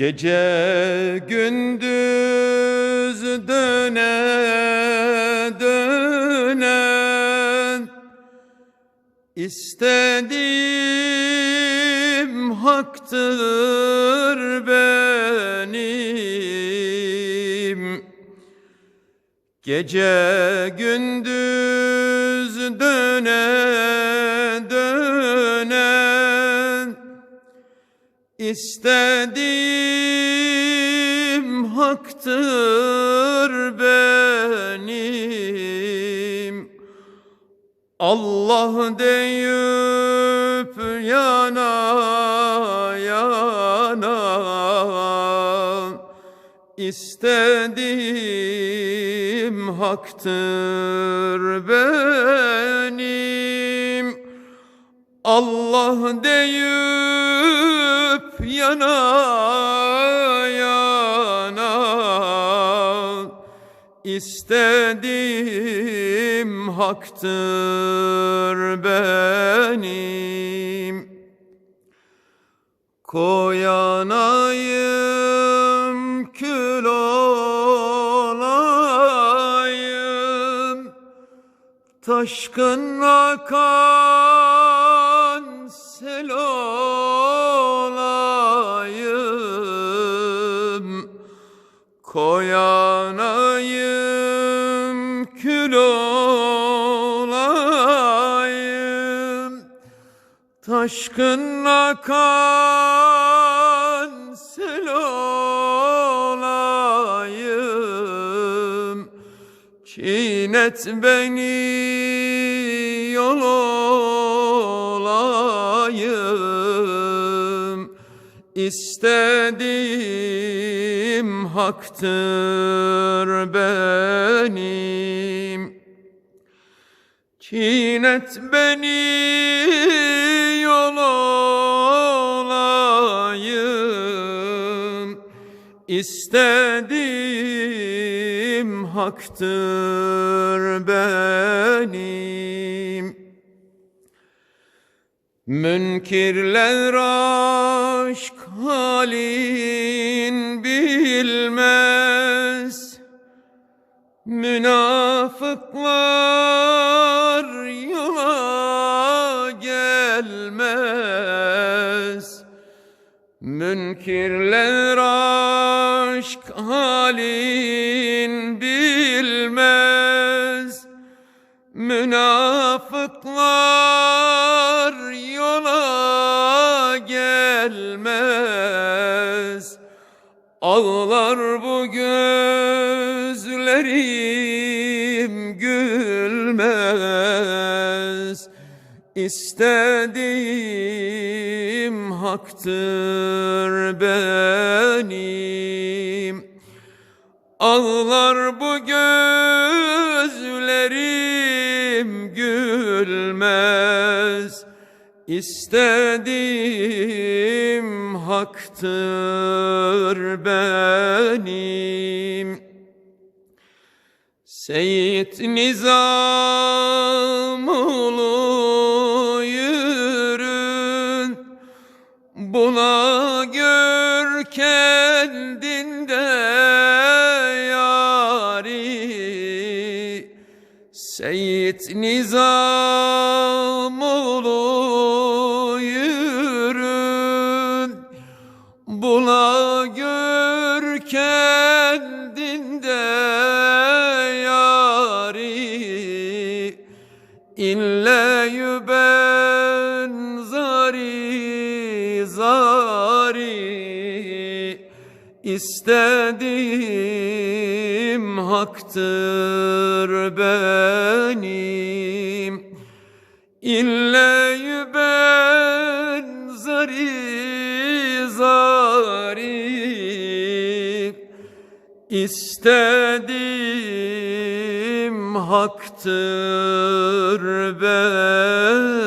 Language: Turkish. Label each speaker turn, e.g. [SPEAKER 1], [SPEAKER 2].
[SPEAKER 1] Gece gündüz döne döne istediğim haktır benim. Gece gündüz İstediğim haktır benim. Allah deyip yana yana. İstediğim haktır benim istediğim haktır benim. Koyanayım kül olayım. Taşkın akan sel olayım. Koyanayım kül olayım. Taşkın akan sel olayım. Çiğnet beni yol olayım İstediğim haktır benim. Çiğnet beni yol olayım. İstediğim haktır benim. Münkirler aşk halin bilmez. Münafıklar yola gelmez. Münkirler aşk halin bilmez. Münafıklar yola Ağlar bu gözlerim gülmez. İstediğim haktır benim. Ağlar bu gözlerim gülmez. İstediğim haktır benim. Seyit Nizamoğlu yürün Buna gör kendinde yari Seyit Nizamoğlu Buna gör kendinde yari İlle ben zari zari. İstediğim haktır benim. İlle İstediğim haktır benim